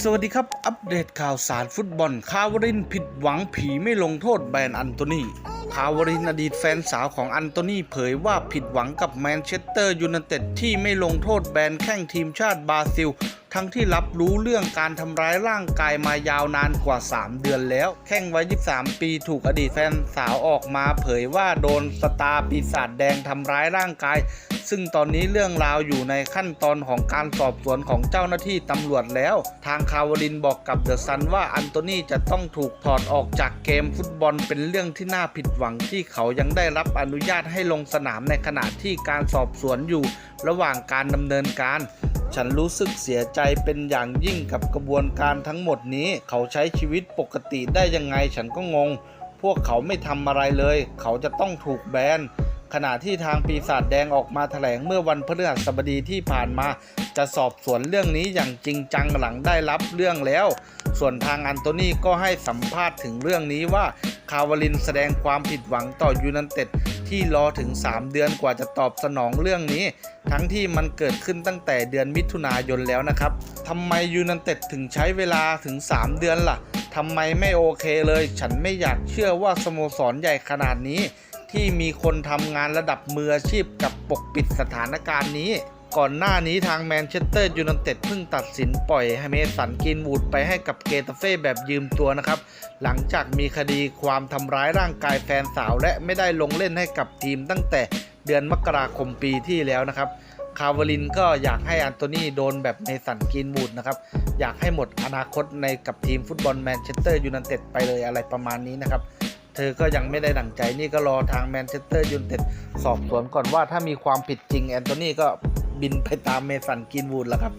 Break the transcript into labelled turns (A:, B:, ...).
A: สวัสดีครับ อัปเดตข่าวสารฟุตบอล คาวรินผิดหวังผีไม่ลงโทษแบรนอันโตนีคาวรินอดีตแฟนสาวของอันโตนีเผยว่าผิดหวังกับแมนเชสเตอร์ยูไนเต็ดที่ไม่ลงโทษแบรนแข้งทีมชาติบราซิล ทั้งที่รับรู้เรื่องการทำร้ายร่างกายมายาวนานกว่า 3 เดือนแล้ว แข้งวัย 23 ปีถูกอดีตแฟนสาวออกมาเผยว่าโดนสตาร์ปีศาจแดงทำร้ายร่างกาย ซึ่งตอนนี้เรื่องราวอยู่ในขั้นตอนของการสอบสวนของเจ้าหน้าที่ตำรวจแล้ว ทางคาวลินบอกกับเดอะซันว่าอันโตนีจะต้องถูกถอดออกจากเกมฟุตบอลเป็นเรื่องที่น่าผิดหวังที่เขายังได้รับอนุญาตให้ลงสนามในขณะที่การสอบสวนอยู่ ระหว่างการดำเนินการ ฉันรู้สึกเสียใจเป็นอย่างยิ่งกับกระบวนการทั้งหมดนี้ เขาใช้ชีวิตปกติได้ยังไงฉันก็งง พวกเขาไม่ทำอะไรเลย เขาจะต้องถูกแบน ขณะที่ทางปีศาจแดงออกมาแถลงเมื่อวันพฤหัสบดีที่ผ่านมา จะสอบสวนเรื่องนี้อย่างจริงจังหลังได้รับเรื่องแล้ว ส่วนทางอันโตนีก็ให้สัมภาษณ์ถึงเรื่องนี้ว่าคาวลินแสดงความผิดหวังต่อยูไนเต็ดที่รอถึง 3 เดือนกว่าจะตอบสนองเรื่องนี้ ทั้งที่มันเกิดขึ้นตั้งแต่เดือนมิถุนายนแล้วนะครับทำไมยูไนเต็ดถึงใช้เวลาถึง 3 เดือนล่ะทำไมไม่โอเคเลย ฉันไม่อยากเชื่อว่าสโมสรใหญ่ขนาดนี้ ที่มีคนทำงานระดับมืออาชีพกับปกปิดสถานการณ์นี้ ก่อนหน้านี้ทางแมนเชสเตอร์ยูไนเต็ดเพิ่งตัดสินปล่อยให้เมสันกินวูดไปให้กับเกตาเฟ่แบบยืมตัวนะครับ หลังจากมีคดีความทำร้ายร่างกายแฟนสาวและไม่ได้ลงเล่นให้กับทีมตั้งแต่เดือนมกราคมปีที่แล้วนะครับคาวลินก็อยากให้อันโตนีโดนแบบเมสันกินวูดนะครับ อยากให้หมดอนาคตในกับทีมฟุตบอลแมนเชสเตอร์ยูไนเต็ดไปเลยอะไรประมาณนี้นะครับ ธอก็ยังไม่ได้ดั่งใจนี่ก็รอทางแมนเชสเตอร์ยูไนเต็ดสอบสวนก่อนว่าถ้ามีความผิดจริงแอนโทนีก็บินไปตามเมสันกินวูดแล้วครับ